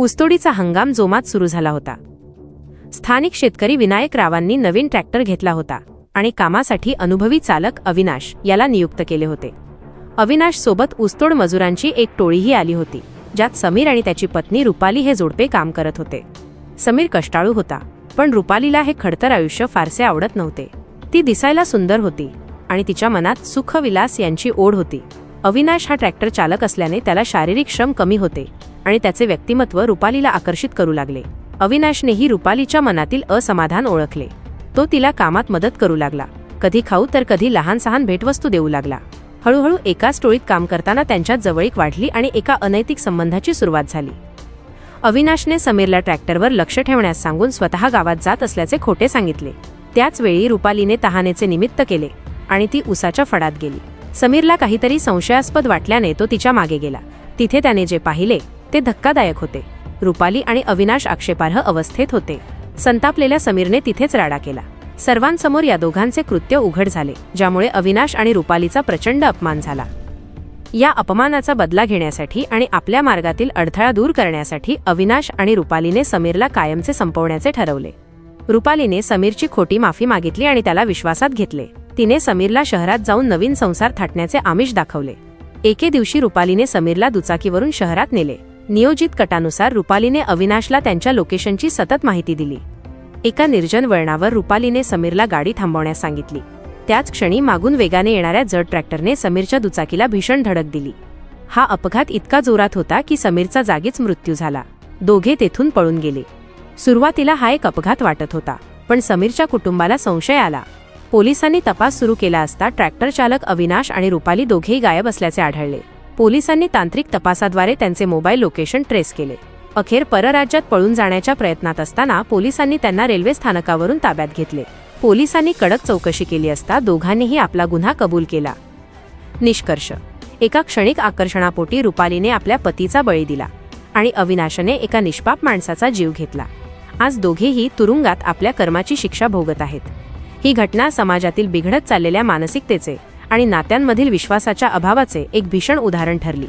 ऊसतोडीचा हंगाम जोमात सुरू झाला होता. स्थानिक शेतकरी विनायक रावांनी नवीन ट्रॅक्टर घेतला होता आणि कामासाठी अनुभवी चालक अविनाश याला नियुक्त केले होते. अविनाश सोबत ऊसतोड मजुरांची एक टोळीही आली होती ज्यात समीर आणि त्याची पत्नी रुपाली हे जोडपे काम करत होते. समीर कष्टाळू होता पण रुपालीला हे खडतर आयुष्य फारसे आवडत नव्हते. ती दिसायला सुंदर होती आणि तिच्या मनात सुखविलास यांची ओढ होती. अविनाश हा ट्रॅक्टर चालक असल्याने त्याला शारीरिक श्रम कमी होते. आणि त्याचे व्यक्तिमत्व रुपालीला आकर्षित करू लागले. अविनाशनेही रुपालीच्या मनातील असमाधान ओळखले. तो तिला कामात मदत करू लागला. कधी खाऊ तर कधी लहान सहान भेटवस्तू देऊ लागला. हळूहळू एकाच टोळीत काम करताना त्यांच्यात जवळीक वाढली आणि एका अनैतिक संबंधाची सुरुवात झाली. अविनाशने समीरला ट्रॅक्टरवर लक्ष ठेवण्यास सांगून स्वतः गावात जात असल्याचे खोटे सांगितले. त्याच वेळी रुपालीने तहानेचे निमित्त केले आणि ती उसाच्या फडात गेली. समीरला काहीतरी संशयास्पद वाटल्याने तो तिच्यामागे गेला. तिथे त्याने जे पाहिले ते धक्कादायक होते. रुपाली आणि अविनाश आक्षेपार्ह अवस्थेत होते. संतापलेल्या समीरने तिथेच राडा केला. सर्वांसमोर या दोघांचे कृत्य उघड झाले ज्यामुळे अविनाश आणि रुपालीचा प्रचंड अपमान झाला. या अपमानाचा बदला घेण्यासाठी आणि आपल्या मार्गातील अडथळा दूर करण्यासाठी अविनाश आणि रुपालीने समीरला कायमचे संपवण्याचे ठरवले. रुपालीने समीरची खोटी माफी मागितली आणि त्याला विश्वासात घेतले. तिने समीरला शहरात जाऊन नवीन संसार थाटण्याचे आमिष दाखवले. एके दिवशी रुपालीने समीरला दुचाकीवरून शहरात नेले. नियोजित कटानुसार रुपालीने अविनाशला त्यांच्या लोकेशनची सतत माहिती दिली. एका निर्जन वळणावर रुपालीने समीरला गाडी थांबवण्यास सांगितली. त्याच क्षणी मागून वेगाने येणाऱ्या जड ट्रॅक्टरने समीरच्या दुचाकीला भीषण धडक दिली. हा अपघात इतका जोरात होता की समीरचा जागीच मृत्यू झाला. दोघे तेथून पळून गेले. सुरुवातीला हा एक अपघात वाटत होता पण समीरच्या कुटुंबाला संशय आला. पोलिसांनी तपास सुरू केला असता ट्रॅक्टर चालक अविनाश आणि रुपाली दोघेही गायब असल्याचे आढळले. पोलिसांनी तांत्रिक तपासाद्वारे त्यांचे मोबाईल लोकेशन ट्रेस केले. अखेर परराज्यात पळून जाण्याच्या प्रयत्नात असताना पोलिसांनी त्यांना रेल्वे स्थानकावरून ताब्यात घेतले. पोलिसांनी कडक चौकशी केली असता दोघांनीही आपला गुन्हा कबूल केला. निष्कर्ष. एका क्षणिक आकर्षणापोटी रुपालीने आपल्या पतीचा बळी दिला आणि अविनाशने एका निष्पाप माणसाचा जीव घेतला. आज दोघेही तुरुंगात आपल्या कर्माची शिक्षा भोगत आहेत. ही घटना समाजातील बिघडत चाललेल्या मानसिकतेचे आणि नात्यांमधील विश्वासाच्या अभावाचे एक भीषण उदाहरण ठरली.